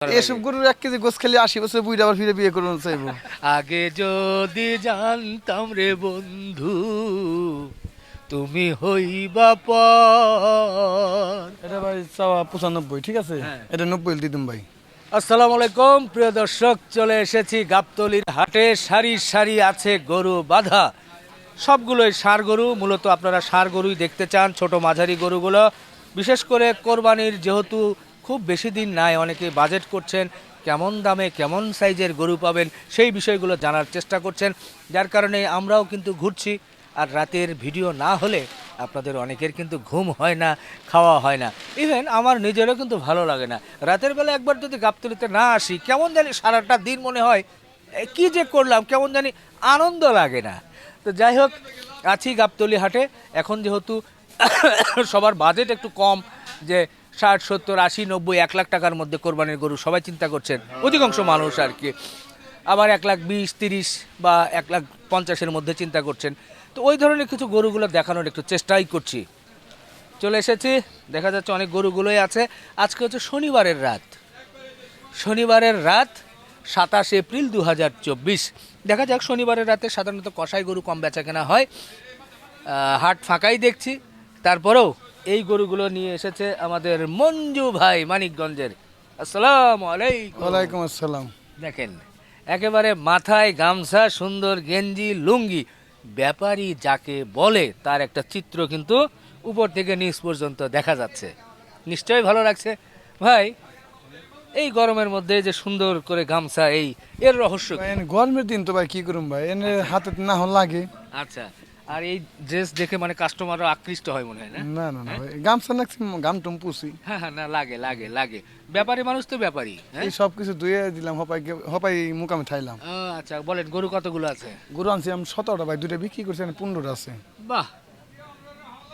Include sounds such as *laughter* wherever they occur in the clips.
এসব গরুর এক কেজি গোস খেলে আশি বছর বুড়ি আবার ফিরে বিয়ে করুন চাইব। আগে যদি জানতাম রে বন্ধু তুমি হইবা পর। এটা ভাই চাওয়া পঁচানব্বই ঠিক আছে? হ্যাঁ। এটা নব্বই ভাই। আসসালামু আলাইকুম প্রিয় দর্শক চলে এসেছি গাবতলির হাটে। সারি সারি আছে গরু বাঁধা। সবগুলোই সার গরু মূলত আপনারা সার গরুই দেখতে চান ছোট মাঝারি গরুগুলো। বিশেষ করে কোরবানির যেহেতু খুব বেশি দিন নাই, অনেকে বাজেট করছেন, কেমন দামে, কেমন সাইজের গরু পাবেন, সেই বিষয়গুলো জানার চেষ্টা করছেন। যার কারণে আমরাও কিন্তু ঘুরছি, আর রাতের ভিডিও না হলে আপনাদের অনেকের কিন্তু ঘুম হয় না, খাওয়া হয় না। ইভেন আমার নিজেরও কিন্তু ভালো লাগে না। রাতের বেলা একবার যদি গাবতলিতে না আসি, কেমন জানি সারাটা দিন মনে হয় কি যে করলাম, কেমন জানি আনন্দ লাগে না। তো যাই হোক, আছি গাবতলি হাটে। এখন যেহেতু *coughs* সবার বাজেট একটু কম, যে ষাট, সত্তর, আশি, নব্বই, এক লাখ টাকার মধ্যে কোরবানির গরু সবাই চিন্তা করছেন। অধিকাংশ মানুষ আর কি। আবার এক লাখ বিশ, তিরিশ বা এক লাখ পঞ্চাশের মধ্যে চিন্তা করছেন। তো ওই ধরনের কিছু গরুগুলো দেখানোর একটু চেষ্টাই করছি। চলে এসেছি। দেখা যাচ্ছে অনেক গরুগুলোই আছে। আজকে হচ্ছে শনিবারের রাত। শনিবারের রাত সাতাশ এপ্রিল দু হাজার চব্বিশ। দেখা যাক শনিবারের রাতে সাধারণত কষাই গরু কম বেচা কেনা হয় হাট ফাঁকাই দেখছি। তারপরেও এই গরুগুলো নিয়ে এসেছে আমাদের মঞ্জু ভাই মানিকগঞ্জের। আসসালাম আলাইকুম। ওয়ালাইকুম আসসালাম। দেখেন একেবারে মাথায় গামছা সুন্দর গেঞ্জি লুঙ্গি। ব্যাপারী যাকে বলে তার একটা চিত্র কিন্তু উপর থেকে নিচ পর্যন্ত দেখা যাচ্ছে। নিশ্চয়ই ভালো লাগছে। ভাই এই গরমের মধ্যে যে সুন্দর করে গামছা এই এর রহস্য? গরমের দিন তো ভাই কি করুম ভাই? এনে হাতে না লাগে। আচ্ছা। আর এই ড্রেস দেখে মানে কাস্টমাররা আকৃষ্ট হয় মনে হয় না? না না না গামছা নাকছি গাম টুম পুষি হ্যাঁ হ্যাঁ না লাগে লাগে লাগে। ব্যাপারী মানুষ তো ব্যাপারী হ্যাঁ? এই সব কিছু ধুয়ে দিলাম হপাই হপাই মুকামে ঠাইলাম। আচ্ছা বলেন গরু কতগুলো আছে? গরু আনছি আমি সতেরোটা ভাই দুটা বিক্রি করছি এখানে পনেরোটা আছে। বাহ!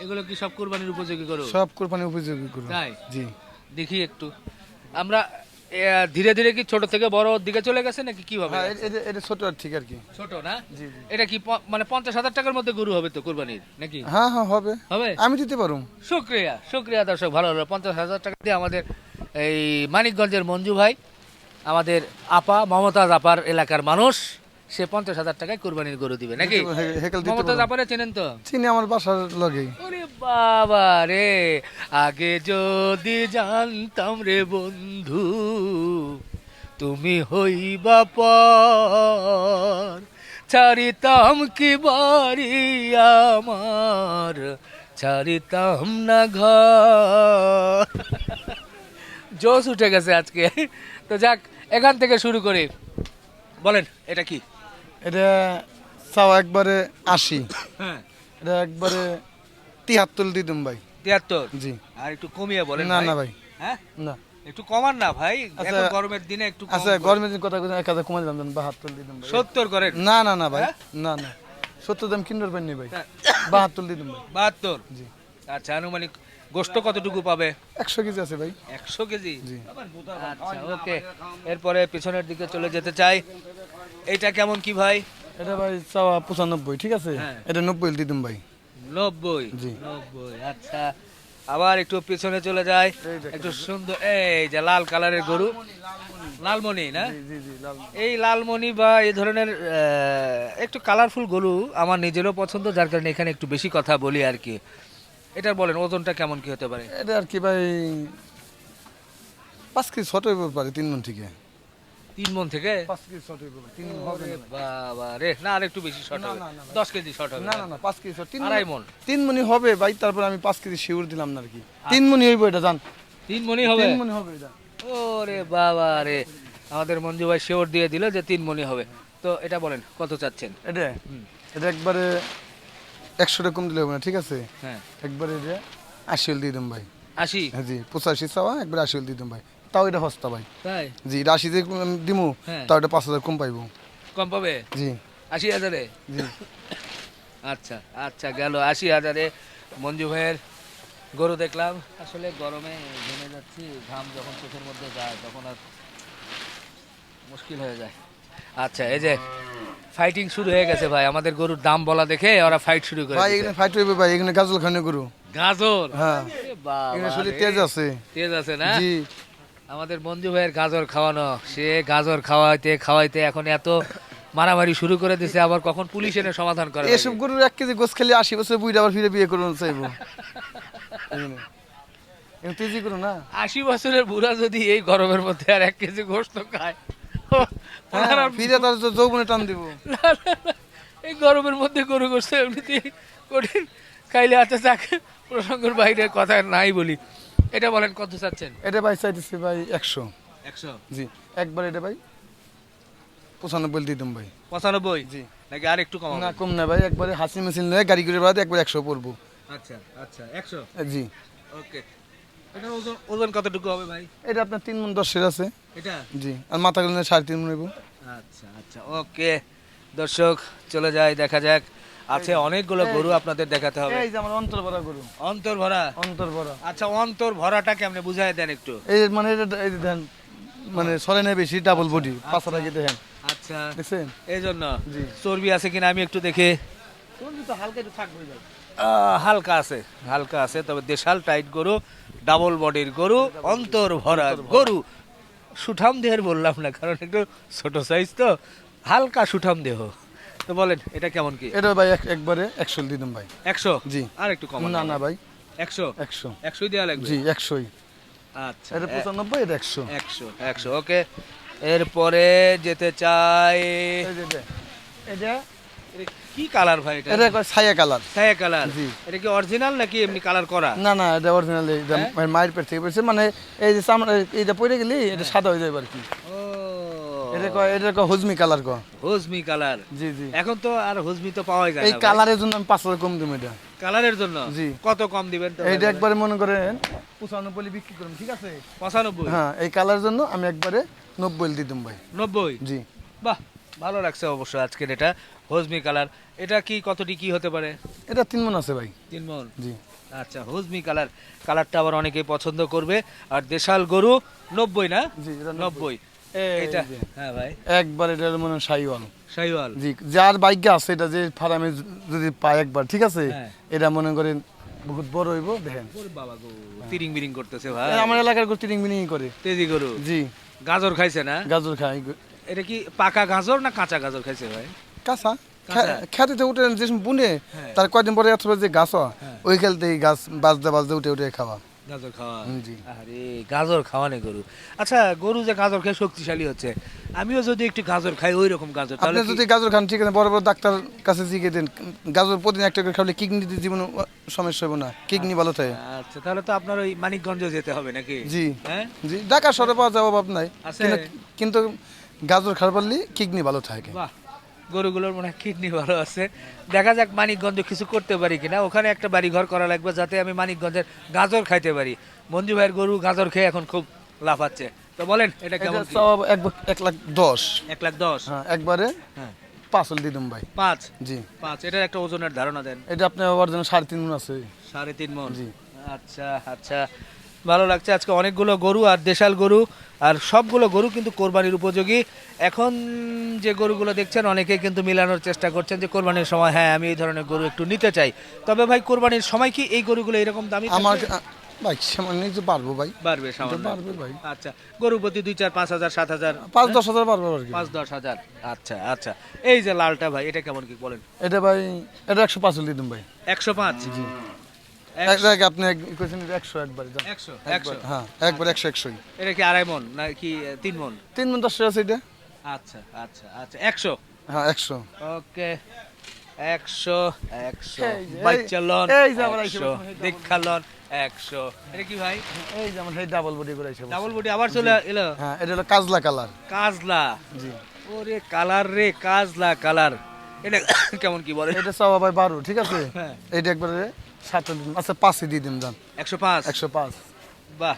এগুলো কি সব কোরবানির উপযোগী গরু? সব কোরবানি উপযোগী গরু। তাই? জি। দেখি একটু। আমরা ধীরে ধীরে কি ছোট থেকে বড় দিকে চলে গেছে নাকি কীভাবে হ্যাঁ এটা এটা ছোট আর ঠিক আর কি। ছোট না। এটা কি মানে পঞ্চাশ হাজার টাকার মধ্যে গরু হবে তো কোরবানির নাকি? হ্যাঁ হ্যাঁ হবে। হবে? আমি দিতে পারুম। শুক্রিয়া শুক্রিয়া দর্শক ভালো হলো। পঞ্চাশ হাজার টাকা দিয়ে আমাদের এই মানিকগঞ্জের মঞ্জু ভাই আমাদের আপা মমতাজ আপার এলাকার মানুষ। সে পঞ্চাশ হাজার টাকায় কোরবানির গরু দিবে নাকি? পারব। আপারে চেনেন তো? চিনি আমার বাসার ওরে বাবা রে আগে যদি জানতাম রে বন্ধু তুমি হইবা পর ছাড়িতাম কি বাড়ি আমার ছাড়িতাম না ঘর। জোশ উঠে গেছে আজকে। তো যাক এখান থেকে শুরু করি। বলেন এটা কি? এটা চাওয়া একবারে আশি। হ্যাঁ। এটা একবারে তিয়াত্তর দিতাম ভাই। তিয়াত্তর? জি। আর একটু কমিয়ে বলেন না না ভাই। হ্যাঁ? না। একটু কমান না ভাই। আচ্ছা, এখন গরমের দিনে একটু আচ্ছা গরমের দিন কথা কথা এক হাজার কমে দিলাম বাহাত্তর দিতাম ভাই। সত্তর করেন? না না না ভাই। হ্যাঁ? না না। সত্তর দাম কিনবার পাইনি ভাই। হ্যাঁ। বাহাত্তর দিতাম ভাই। বাহাত্তর? জি। আচ্ছা আনুমানিক গোস্ত কতটুকু পাবে? একশো কেজি আছে ভাই। একশো কেজি? আচ্ছা ওকে। এরপরে পিছনের দিকে চলে যেতে চাই। এটা কেমন কি ভাই? এটা ভাই চাওয়া পঁচানব্বই ঠিক আছে? হ্যাঁ। এটা নব্বই দিতাম ভাই। নব্বই? জি। নব্বই আচ্ছা। আবার একটু পিছনে চলে যায় একটু সুন্দর এই যে লাল কালারের গরু। লালমণি না? জি জি এই লালমণি বা এই ধরনের একটু কালারফুল গরু আমার নিজেরও পছন্দ যার কারণে এখানে একটু বেশি কথা বলি আর কি। এটা বলেন ওজনটা কেমন কি হতে পারে? এটা আর কি ভাই পাঁচ কেজি ছোট হইব পারে তিন মন থেকে। তিন মন থেকে? পাঁচ কেজি ছোট হইব তিন মন হবে বাবা রে না আর একটু বেশি শর্ট হবে। দশ কেজি শর্ট হবে না না না পাঁচ কেজি ছোট তিন আড়াই মন। তিন মনি হবে ভাই তারপর আমি পাঁচ কেজি শিউর দিলাম না আর কি। তিন মনি হইব এটা জান। তিন মনি হবে? তিন মনি হবে এটা। ওরে বাবা রে আমাদের মঞ্জু ভাই শিওর দিয়ে দিল যে তিন মনি হবে। তো এটা বলেন কত চাচ্ছেন? এটা? এটা একবারে একশো টাকা কম দিলে হবে না ঠিক আছে? হ্যাঁ। একবারে এটা আশি হল দিয়ে দিম ভাই। আশি? হ্যাঁ জি পঁচাশি চাওয়া একবারে আশি হল দিয়ে দিম ভাই। তাও এটা সস্তা ভাই। তাই? জি এটা আশি যে দিমু হ্যাঁ। তাও এটা পাঁচ হাজার কম পাইবো। কম পাবে? জি। আশি হাজারে? জি। আচ্ছা আচ্ছা গেল আশি হাজারে। মঞ্জু ভাইয়ের গরু দেখলাম। আসলে গরমে ঘেমে যাচ্ছি ঘাম যখন চোখের মধ্যে যায় তখন আর মুশকিল হয়ে যায়। আচ্ছা এই যে ফাইটিং শুরু হয়ে গেছে ভাই আমাদের গরুর দাম বলা দেখে ওরা ফাইট শুরু করে ভাই এখানে ফাইট হইবে ভাই এখানে গাজল খানে গরু। গাজর হ্যাঁ। এখানে শরীর তেজ আছে। তেজ আছে না? জি। আমাদের মঞ্জু ভাইয়ের গাজর খাওয়ানো। সে গাজর খাওয়াইতে খাওয়াইতে এখন এত মারামারি শুরু করে দিছে আবার কখন পুলিশ এনে সমাধান করে এসব গরুর এক কেজি গোস খেলে আশি বছর বুড়ি আবার ফিরে বিয়ে করুন চাইব। তেজি করো না? আশি বছরের বুড়া যদি এই গরমের মধ্যে আর এক কেজি গোস্ত খায়। ফিরে তার তো যৌবনে টান দিব। এই গরমের মধ্যে গরু গোস্ত এমনিতেই কঠিন। খাইলে আচ্ছা যাক প্রসঙ্গের বাইরে কথা নাই বলি। এটা বলেন কত চাচ্ছেন? এটা ভাই চাইতেছি ভাই একশো। একশো? জি একবার এটা ভাই পঁচানব্বই দিয়ে দিম ভাই। পঁচানব্বই? জি। নাকি আর একটু কম না কম না ভাই একবারে হাসি মেশিন নিয়ে গাড়ি করে বেড়াতে একবার একশো পড়ব। আচ্ছা আচ্ছা একশো? জি। ওকে। ওজন ওজন কতটুকু হবে ভাই? এটা আপনার তিন মন দশের আছে। এটা? জি আর নিয়ে সাড়ে তিন মন নেব আচ্ছা আচ্ছা ওকে। দর্শক চলে দেখা যাক। আছে অনেকগুলো গরু আপনাদের দেখাতে হবে। এই যে আমার অন্তর ভরা গরু। অন্তর ভরা? অন্তর ভরা। আচ্ছা অন্তর ভরাটা কেমনে বুঝাই দেন একটু? এই মানে এটা এই যে দেখেন মানে সরে বেশি ডাবল বডি পাঁচটা গিয়ে দেখেন। আচ্ছা। দেখছেন? এই জন্য? জি। চর্বি আছে কিনা আমি একটু দেখে। তো হালকা একটু থাকবে হালকা আছে হালকা আছে তবে দেশাল টাইট গরু ডাবল বডির গরু অন্তর ভরা গরু। সুঠাম দেহের বললাম না কারণ একটু ছোট সাইজ তো। হালকা সুঠাম দেহ। তো বলেন এটা কেমন কি? এটা ভাই এক- একবারে একশো দিয়ে দিম ভাই। একশো? জি। আর একটু কম না না ভাই। একশো? একশো। একশোই দেওয়া লাগবে? জি একশোই। আচ্ছা। এটা পঁচানব্বই এটা একশো। একশো একশো ওকে। এরপরে যেতে চাই এটা কি কালার ভাই এটা? এটা ছায়া কালার ছায়া কালার জি। এটা কি অরিজিনাল নাকি এমনি কালার করা? না না এটা অরিজিনাল এটা হ্যাঁ? মায়ের পেট থেকে পড়ছে মানে এই যে চামড়া এইটা পড়ে গেলি এটা সাদা হয়ে যাবে আর কি। এটা কয় এটা কয় হুজমি কালার কয়। হুজমি কালার জি জি। এখন তো আর হুজমি তো পাওয়াই যায় এই কালারের জন্য আমি পাঁচ হাজার কম দিম এটা। কালারের জন্য? জি। কত কম দিবেন তো এইটা একবারে মনে করেন পঁচানব্বই বিক্রি করুন ঠিক আছে? পঁচানব্বই? হ্যাঁ এই কালার জন্য আমি একবারে নব্বই দিয়ে দিম ভাই। নব্বই? জি। বাহ! ভালো লাগছে অবশ্য আজকের এটা হজমি কালার। এটা কি কতটি কি হতে পারে? এটা তিন মন আছে ভাই। তিন মন? জি। আচ্ছা হজমি কালার কালারটা আবার অনেকেই পছন্দ করবে। আর দেশাল গরু নব্বই না? জি এটা নব্বই। এই এটা? হ্যাঁ ভাই। একবার এটা মনে সাইওয়াল। শাহিওয়াল জি যার বাইকে আছে এটা যে ফার্মে যদি পায় একবার ঠিক আছে? হ্যাঁ। এটা মনে করেন বহুত বড় হইব দেখেন। বাবা গো তিরিং বিরিং করতেছে ভাই। আমার এলাকার গরু তিরিং মিনিং করে। তেজি গরু? জি। গাজর খাইছে না? গাজর খাই এটা কি পাকা গাজর না কাঁচা গাজর খাইছে ভাই? কাঁচা? খেতে উঠে যে বুনে হ্যাঁ। তার কয়দিন পরে যে গাছ হ্যাঁ। ওই খেলতে গাছ বাজতে বাজতে উঠে উঠে খাওয়া। গাজর খাওয়া। আরে গাজর খাওয়ানে গরু। আচ্ছা গরু যে গাজর খেয়ে শক্তিশালী হচ্ছে আমিও যদি একটু গাজর খাই ওই রকম গাজর আপনি তাহলে যদি গাজর খান ঠিক আছে বড় বড় ডাক্তার কাছে জিগে দেন গাজর প্রতিদিন একটা করে খাওয়ালে কিডনিতে জীবন সমস্যা হবে না কিডনি ভালো থাকে। আচ্ছা তাহলে তো আপনার ওই মানিকগঞ্জ যেতে হবে নাকি? জি। হ্যাঁ? জি ঢাকা শহরে পাওয়া যাবে অভাব নাই। কিন্তু গাজর খাওয়ার পারলে কিডনি ভালো থাকে। বাহ গরুগুলোর মনে হয় কিডনি ভালো আছে। দেখা যাক মানিকগঞ্জে কিছু করতে পারি কিনা। ওখানে একটা বাড়ি ঘর করা লাগবে যাতে আমি মানিকগঞ্জের গাজর খাইতে পারি। মঞ্জু ভাইয়ের গরু গাজর খেয়ে এখন খুব লাফাচ্ছে। তো বলেন এটা কেমন কি? সব এক এক লাখ দশ। এক লাখ দশ? হ্যাঁ একবারে হ্যাঁ। পাঁচ হল দিদুম ভাই। পাঁচ? জি। পাঁচ এটার একটা ওজনের ধারণা দেন। এটা আপনার অরিজিনাল সাড়ে তিন মন আছে। সাড়ে তিন মন? জি। আচ্ছা আচ্ছা। ভালো লাগছে। আজকে অনেকগুলো গরু আর দেশাল গরু আর সবগুলো গরু কিন্তু কোরবানির উপযোগী। এখন যে গরুগুলো দেখছেন অনেকেই কিন্তু মিলানোর চেষ্টা করছেন যে কোরবানির সময় হ্যাঁ আমি এই ধরনের গরু একটু নিতে চাই। তবে ভাই কোরবানির সময় কি এই গরুগুলো এরকম দামি আমার ভাই সামান্য কিছু পারব ভাই। বাড়বে সামান্য। পারবে ভাই। আচ্ছা গরু প্রতি দুই চার পাঁচ হাজার সাত হাজার পাঁচ দশ হাজার পারব আর কি পাঁচ দশ হাজার। আচ্ছা আচ্ছা। এই যে লালটা ভাই এটা কেমন কি বলেন? এটা ভাই এটা একশো পাঁচ দিদুম ভাই। একশো পাঁচ? এক জায়গায় আপনি এক- একশো একবার একশো একশো। হ্যাঁ একবার একশো একশোই। এটা কি আড়াই মন না কি তিন মন? তিন মন দশ আছে এটা। আচ্ছা আচ্ছা আচ্ছা একশো। হ্যাঁ একশো। ওকে একশো একশো। একশো। দীক্ষালন একশো। এটা কি ভাই? এই যেমন সেই ডাবল বডি করে এসে ডাবল বডি আবার চলে এলো? হ্যাঁ এটা হলো কাজলা কালার। কাজলা। জি। ওরে কালার রে কাজলা কালার। এটা *coughs* কেমন কি বলে? এটা সব আবার বারো ঠিক আছে? হ্যাঁ। এটা একবারে আচ্ছা পাঁচই দিয়ে দিন যান। একশো পাঁচ? একশো পাঁচ। বাহ।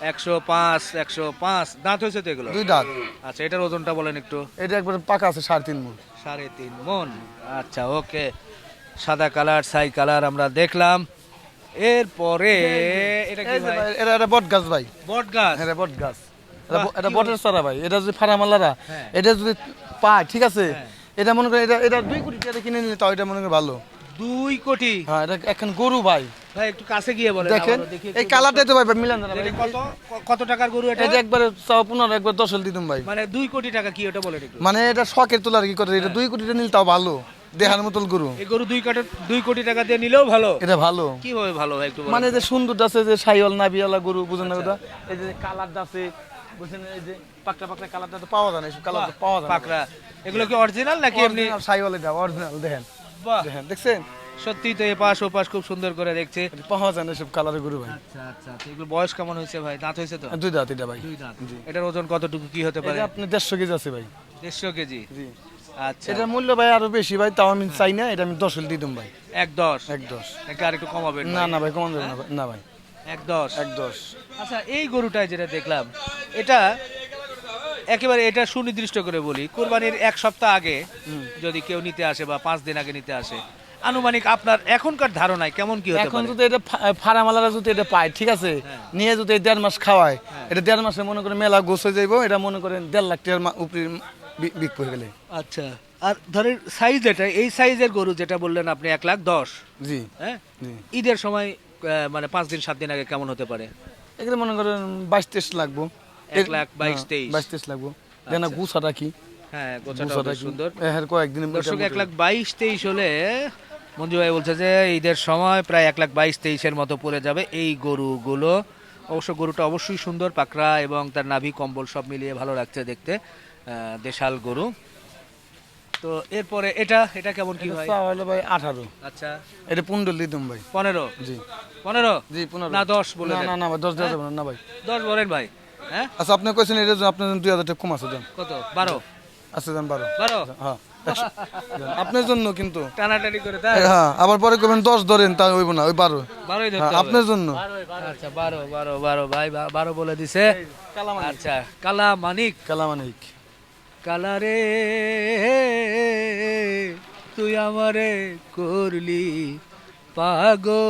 একশো পাঁচ একশো পাঁচ। দাঁত হয়েছে তো এগুলো? দুই দাঁত। আচ্ছা এটার ওজনটা বলেন একটু। এটা একবারে পাকা আছে সাড়ে তিন সাড়ে তিন মন। আচ্ছা ওকে। সাদা কালার ছাই কালার আমরা দেখলাম। এরপরে এটা কি ভাই? এটা এটা বট গাছ ভাই। বট গাছ? এটা বট গাছ। এটা বাহ, ব- এটা কি বটের চারা ভাই। এটা যদি ফারামালারা হ্যাঁ। এটা যদি পায় ঠিক আছে? হ্যাঁ। এটা মনে করেন এটা এটা দুই কোটি টাকা কিনে নিলে তাও এটা মনে করেন ভালো। দুই কোটি। হ্যাঁ এটা এখন গরু ভাই। ভাই একটু কাছে গিয়ে বলেন দেখেন এই কালারটাই তো ভাই মিলান না। কত কত টাকার গরু এটা? এটা একবারে চাও পনেরো একবার দশ হল দিতাম ভাই। মানে দুই কোটি টাকা কি ওটা বলেন একটু। মানে এটা শখের তোলার কি করে এটা দুই কোটিটা নিল তাও ভালো দেখার মতন গরু। এই গরু দুই কোটি দুই কোটি টাকা দিয়ে নিলেও ভালো। এটা ভালো। কীভাবে ভালো ভাই একটু মানে যে সুন্দর আছে যে সাইওয়াল নাবিয়ালা গরু বুঝেন না কথা? এই যে কালারটা আছে বুঝছেন এই যে পাকড়া পাকড়া কালারটা তো পাওয়া যায় না কালার পাওয়া যায় পাকড়া। এগুলো কি অরিজিনাল নাকি এমনি? সাইওয়াল এটা অরিজিনাল দেখেন। বাহ। দেখেন দেখছেন? সত্যি তো এপাশ ওপাশ খুব সুন্দর করে দেখছে। পাওয়া যায় না এসব কালারের গরু ভাই। আচ্ছা আচ্ছা তো এগুলো বয়স কেমন হয়েছে ভাই? দাঁত হয়েছে তো? দুই দাঁত এটা ভাই। দুই দাঁত। এটার ওজন কতটুকু কি হতে পারে? আপনি দেড়শো কেজি আছে ভাই। দেড়শো কেজি? জি। আচ্ছা। এটার মূল্য ভাই আরও বেশি ভাই তাও আমি চাই না এটা আমি দশ হল দিয়ে দিম ভাই। এক দশ? এক দশ। নাকি আর একটু কমাবেন না না ভাই কমান না ভাই। না ভাই। এক দশ? এক দশ। আচ্ছা এই গরুটায় যেটা দেখলাম এটা একেবারে এটা সুনির্দিষ্ট করে বলি কোরবানির এক সপ্তাহ আগে যদি কেউ নিতে আসে বা পাঁচ দিন আগে নিতে আসে আনুমানিক আপনার এখনকার ধারণায় কেমন কি হতে এখন যদি এটা ফারামালারা যদি এটা পায় ঠিক আছে? নিয়ে যদি এই দেড় মাস খাওয়ায় এটা দেড় মাসে মনে করে মেলা গোছ হয়ে যাইবো এটা মনে করেন দেড় লাখ টাকার মা- উপরে বি- বিক্রি হয়ে গেলে। আচ্ছা আর ধরেন সাইজ এটা এই সাইজের গরু যেটা বললেন আপনি এক লাখ দশ। জি। হ্যাঁ? ঈদের সময় মানে পাঁচ দিন সাত দিন আগে কেমন হতে পারে? এগুলো মনে করেন বাইশ তেইশ লাগবো এক লাখ বাইশ, হ্যাঁ, তেইশ। বাইশ তেইশ লাগবো। গুছাটা কি হ্যাঁ গোছাটা সুন্দর। হ্যাঁ কয়েকদিন দর্শক এক লাখ বাইশ তেইশ হলে মঞ্জু ভাই বলছে যে ঈদের সময় প্রায় এক লাখ বাইশ তেইশের মতো পড়ে যাবে এই গরুগুলো। অবশ্য গরুটা অবশ্যই সুন্দর পাকড়া এবং তার নাভি কম্বল সব মিলিয়ে ভালো লাগছে দেখতে দেশাল গরু। তো এরপরে এটা এটা কেমন কি হয় হলো ভাই আচ্ছা। এটা ভাই। জি। পনেরো? জি পনেরো। না দশ বলে না না না ভাই দশ দেওয়া যাবে না, না ভাই। দশ বলেন ভাই। হ্যাঁ? আচ্ছা আপনি কইছেন এটা আপনার দুই হাজার টাকা কম আছে দেন। কত? বারো? আচ্ছা দেন বারো। বারো? হ্যাঁ। আপনার জন্য কিন্তু। টানাটানি করে তাই হ্যাঁ আবার পরে কবেন দশ ধরেন তা হইব না ওই বারো। হ্যাঁ। আপনার জন্য। আচ্ছা বারো বারো বারো ভাই বারো বলে দিছে। আচ্ছা কালা মানিক কালামানিক। কালা রে তুই আমারে করলি পাগো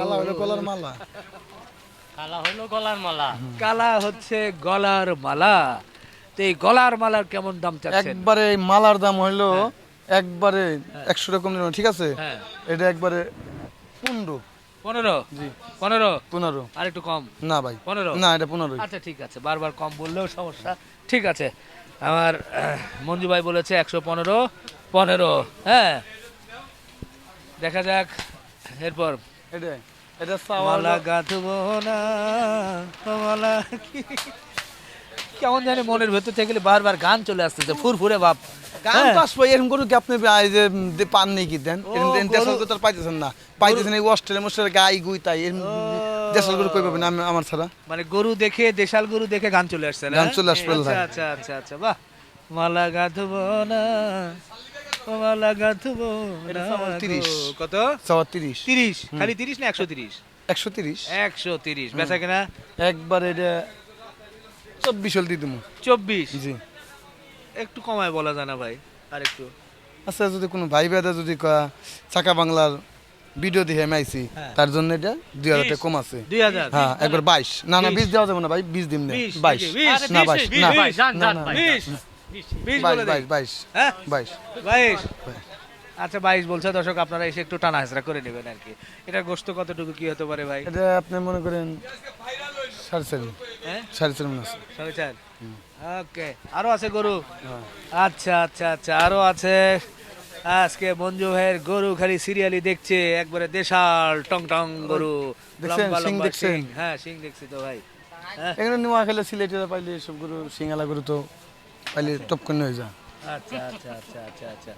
কালা হলো কলার মালা। কালা হলো গলার মালা। কালা হচ্ছে গলার মালা। তো এই গলার মালার কেমন দাম চাচ্ছেন? একবারে এই মালার দাম হইল একবারে একশো রকম নিলাম, ঠিক আছে? হ্যাঁ। এটা একবারে পনেরো। পনেরো? জি। পনেরো? পনেরো। আর একটু কম? না ভাই। পনেরো? না এটা পনেরো আচ্ছা ঠিক আছে। বারবার কম বললেও সমস্যা। ঠিক আছে। আমার আহ, মঞ্জু ভাই বলেছে একশো পনেরো। পনেরো। হ্যাঁ। দেখা যাক। এরপর? এটা। এটা মালা হলো- না মালা কেমন জানি মনের ভেতর থেকে বারবার গান চলে আসতেছে ফুরফুরে ভাব গান হ্যাঁ। তো আসবে এরকম করে কি আপনি যে পান নেই কি দেন? দেশাল তো পাইতেছেন না। পাইতেছেন এই অস্ট্রেলিয়া মোস্ট্রেলিয়া গাই গুই তাই দেশাল করে কই পাবেন আমি- আমার ছাড়া? মানে গরু দেখে দেশাল গরু দেখে গান চলে আসছে গান চলে আসবে, আচ্ছা আচ্ছা আচ্ছা আচ্ছা বাহ। মালা গাঁথবো না ও মালা গাঁথবো এটা না সবার গো। 30 কত? চাওয়া তিরিশ। খালি তিরিশ না একশো তিরিশ? একশো তিরিশ। একশো তিরিশ। বেচা কিনা? একবার এটা চব্বিশ হল দিয়ে চব্বিশ? জি। একটু কমায় বলা যায় না ভাই আর একটু আচ্ছা যদি কোনো ভাই বেদা যদি চাকা বাংলার ভিডিও দিয়ে হ্যাঁ। তার জন্য এটা দুই হাজার টাকা কম আছে। দুই হাজার? হ্যাঁ একবার বাইশ। না না বিশ। দেওয়া যাবে না ভাই বিশ দিন বাইশ। না বাইশ। না না। বিশ বিশ বলে দেই। বাইশ বাইশ হ্যাঁ? বাইশ। বাইশ? আচ্ছা বাইশ বলছে দর্শক আপনারা এসে একটু টানা হাসরা করে নেবেন আর কি। গোস্ত কতটুকু কি হতে পারে ভাই? এটা আপনি মনে করেন সাড়ে চার। হ্যাঁ? সাড়ে চার আছে। সাড়ে চার? ওকে আরও আছে গরু? হ্যাঁ। আচ্ছা আচ্ছা আচ্ছা আরও আছে। আজকে মঞ্জু ভাইয়ের গরু খালি সিরিয়ালি দেখছে একবারে দেশাল টং টং গরু। দেখছেন, লম্বা শিং লম্বা দেখছেন? শিং। হ্যাঁ সিং দেখছি তো ভাই। এখানে নোয়া খেলে সিলেটের পাইলে সব গরু সিঙ্গালা গরু তো পাইলে টপ করে হয়ে যায় আচ্ছা আচ্ছা আচ্ছা আচ্ছা আচ্ছা।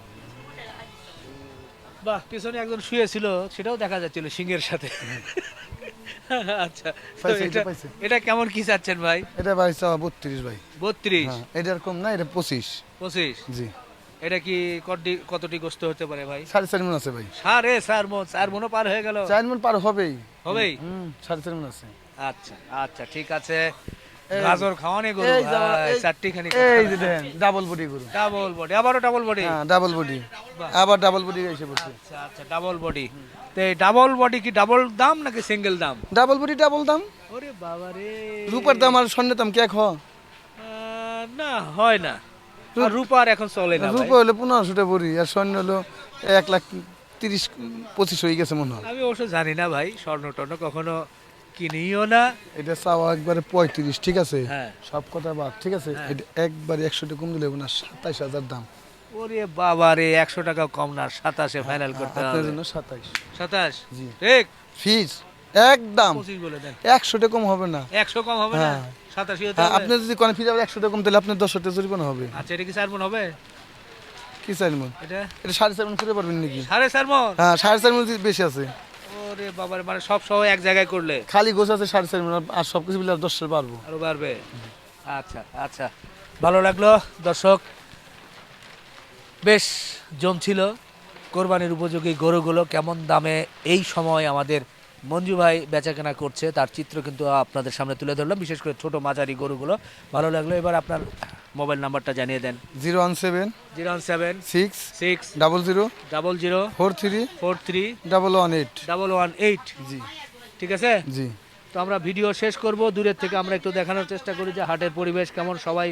বাহ পিছনে একজন শুয়েছিল সেটাও দেখা যাচ্ছিল সিংহের সাথে। আচ্ছা পাইছে, এটা এটা পাইছে। এটা কেমন কি চাচ্ছেন ভাই? এটা ভাই চাওয়া বত্রিশ ভাই। বত্রিশ? হ্যাঁ এটার কম না এটা পঁচিশ। পঁচিশ? জি। এটা কি কটি কতটি গোস্ত হতে পারে ভাই? সাড়ে চার মন আছে ভাই। সাড়ে চার মন চার মনও পার হয়ে গেল? চার মন পার হবেই। হবেই? হুম সাড়ে চার মন আছে। আচ্ছা আচ্ছা ঠিক আছে। গাজর খাওয়ানি গরু চারটি খানি এই যে দেখেন ডাবল বডি গরু। ডাবল বডি আবারও ডাবল বডি হ্যাঁ ডাবল বডি আবার ডাবল বডি এসে পড়ছে। আচ্ছা আচ্ছা ডাবল বডি তো ডাবল বডি কি ডাবল দাম নাকি সিঙ্গেল দাম? ডাবল বডি ডাবল দাম? ওরে বাবা রে। রূপার দাম আর স্বর্ণের দাম কে আহ, না হয় না। আর রূপার এখন চলে না রূপা হলো পনেরোশো টাকা বড়ি আর স্বর্ণ হলো এক লাখ তিরিশ পঁচিশ হয়ে গেছে মনে হয়। আমি অবশ্য জানি না ভাই স্বর্ণ টর্ণ কখনো কিনিও না। এটা চাওয়া একবারে পঁয়ত্রিশ ঠিক আছে? হ্যাঁ। সব কথা বাদ ঠিক আছে? এটা একবারে একশো টাকা কম দিলে না সাতাইশ হাজার দাম। ওরে বাবা রে একশো টাকা কম না সাতাশে ফাইনাল করতে হবে। জন্য সাতাইশ। সাতাশ? জি। ঠিক। ফিজ একদম। একশো টাকা কম হবে না। একশো কম হবে না? হ্যাঁ। সাতাশি হ্যাঁ? আপনি যদি কোনো ফিজ আবার একশো টাকা কম তাহলে আপনার জরিমানা হবে। আচ্ছা এটা কি চার মন হবে? কি চাই মন এটা? এটা সাড়ে চার মন করে পারবেন নাকি? সাড়ে চার মন? হ্যাঁ সাড়ে চার মন বেশি আছে। ওরে বাবার মানে সব সহ এক জায়গায় করলে? খালি গোছ আছে সাড়ে চার মিনিট আর সব কিছু মিলে আর দশটা পারব। আরও বাড়বে? আচ্ছা আচ্ছা। ভালো লাগল দর্শক। বেশ জমছিল। কোরবানির উপযোগী গরুগুলো কেমন দামে এই সময় আমাদের মঞ্জু ভাই বেচাকেনা করছে তার চিত্র কিন্তু আপনাদের সামনে তুলে ধরলাম। বিশেষ করে ছোট মাঝারি গরুগুলো। ভালো লাগল এবার আপনার মোবাইল নাম্বারটা জানিয়ে দেন। Zero one seven zero one seven six six double zero double zero four three four three double one eight double one eight. জি। ঠিক আছে? জি। তো আমরা ভিডিও শেষ করব দূরের থেকে আমরা একটু দেখানোর চেষ্টা করি যে হাটের পরিবেশ কেমন সবাই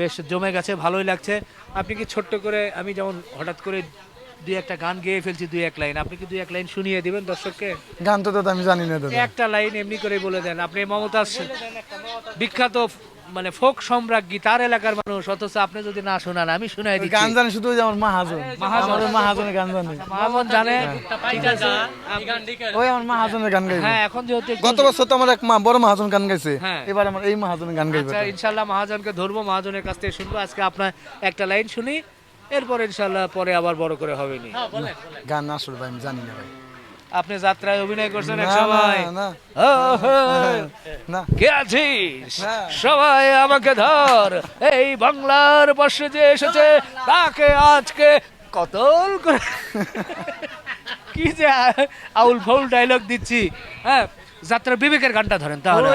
বেশ জমে গেছে ভালোই লাগছে। আপনি কি ছোট্ট করে আমি যেমন হঠাৎ করে দুই একটা গান গেয়ে ফেলছি দুই এক লাইন। আপনি কি দুই এক লাইন শুনিয়ে দিবেন দর্শককে? গান তো দাদা আমি জানি না দাদা। একটা লাইন এমনি করে বলে দেন। আপনি মমতাজ বিখ্যাত মানে ফোক সম্রাজ্ঞী তার এলাকার মানুষ অথচ আপনি যদি না শোনান আমি শুনাই দিচ্ছি। গান জানি শুধু ওই যে আমার মাহাজন। মাহাজন। আমার মাহাজনের গান জানি। মহাজন জানে ওই আমার মাহাজনের গান গাইবে। হ্যাঁ এখন যেহেতু গত বছর তো আমার এক মা বড় মাহাজন গান গাইছে। হ্যাঁ। এবার আমার এই মাহাজনের গান গাইবে। আচ্ছা ইনশাল্লাহ মহাজনকে ধরবো মহাজনের কাছ থেকে শুনব। আজকে আপনার একটা লাইন শুনি। এরপর ইনশাল্লাহ পরে আবার বড় করে হবে নি গান আসলে ভাই আমি জানি না ভাই। আপনি যাত্রায় অভিনয় করছেন এক না, সময় না, না, ও, হো, না। কে আছিস? হ্যাঁ। সবাই আমাকে ধর। এই বাংলার বর্ষে যে এসেছে তাকে আজকে কতল করে কি যে আউল ফাউল ডায়লগ দিচ্ছি। হ্যাঁ যাত্রা বিবেকের গানটা ধরেন তাহলে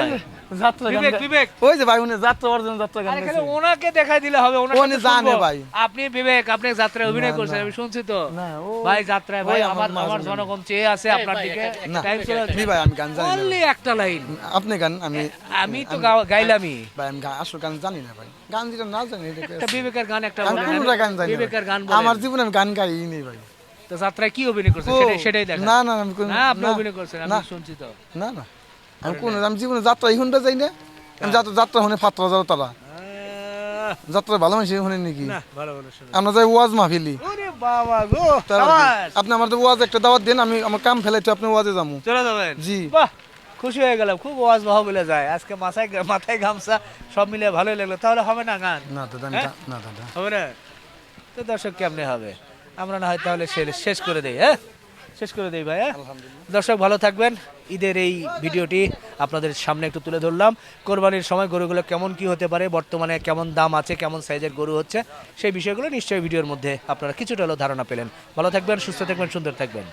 যাত্রা গান বিবেক গাই- বিবেক। ওই যে ভাই উনি যাত্রা অর্জন যাত্রা গান আর এখানে গাইছে। ওনাকে দেখাই দিলে হবে ওনার উনি সাথে জানে শুনব। ভাই। আপনি বিবেক আপনি যাত্রায় অভিনয় না, করছেন না। আমি শুনছি তো। ভাই যাত্রায় ভাই আমার আমার আমার মাঝে। জনগণ চেয়ে আছে আপনার দিকে। না টাইম চলে জি ভাই আমি গান জানি না। অনলি একটা লাইন আপনি গান আমি আমি তো গা- গাইলামই ভাই আমি গান আসলে গান জানি না ভাই। গান যেটা না জানি এটা বিবেকের গান একটা বলেন গান জানি বিবেকের। গান আমার জীবনে আমি গান গাই নেই ভাই। তো যাত্রায় কি অভিনয় করছেন? ও, সেটাই সেটাই দেখা না না আমি না আপনি না, অভিনয় করছেন আমি না। শুনছি তো। না না। আমি কোন আমি জীবনে যাত্রা এই যাই না। আমি যাত্রা যাত্রা শুনে ফাত্রা যাও তারা যাত্রা ভালো মানুষ শুনে নাকি? আমরা যাই ওয়াজ মাহফিলি। বাবা গো আপনি আমার ওয়াজ একটা দাওয়াত দেন আমি আমার কাম ফেলাইতে আপনি ওয়াজে যাব চলে যাবেন? জি। বাহ খুশি হয়ে গেলাম খুব ওয়াজ বলে যায়। আজকে মাথায় মাথায় গামছা সব মিলে ভালোই লাগল। তাহলে হবে না গান? না দাদা হ্যাঁ? না দাদা। হবে না? তো দর্শক কেমনে হবে? আমরা না হয় তাহলে শেষ করে দেই হ্যাঁ? শেষ করে দেই ভাই হ্যাঁ? দর্শক ভালো থাকবেন। ঈদের এই ভিডিওটি আপনাদের সামনে একটু তুলে ধরলাম। কোরবানির সময় গরুগুলো কেমন কি হতে পারে বর্তমানে কেমন দাম আছে কেমন সাইজের গরু হচ্ছে সেই বিষয়গুলো নিশ্চয়ই ভিডিওর মধ্যে আপনারা কিছুটা হলেও ধারণা পেলেন। ভালো থাকবেন সুস্থ থাকবেন সুন্দর থাকবেন।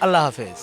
আল্লাহ হাফেজ।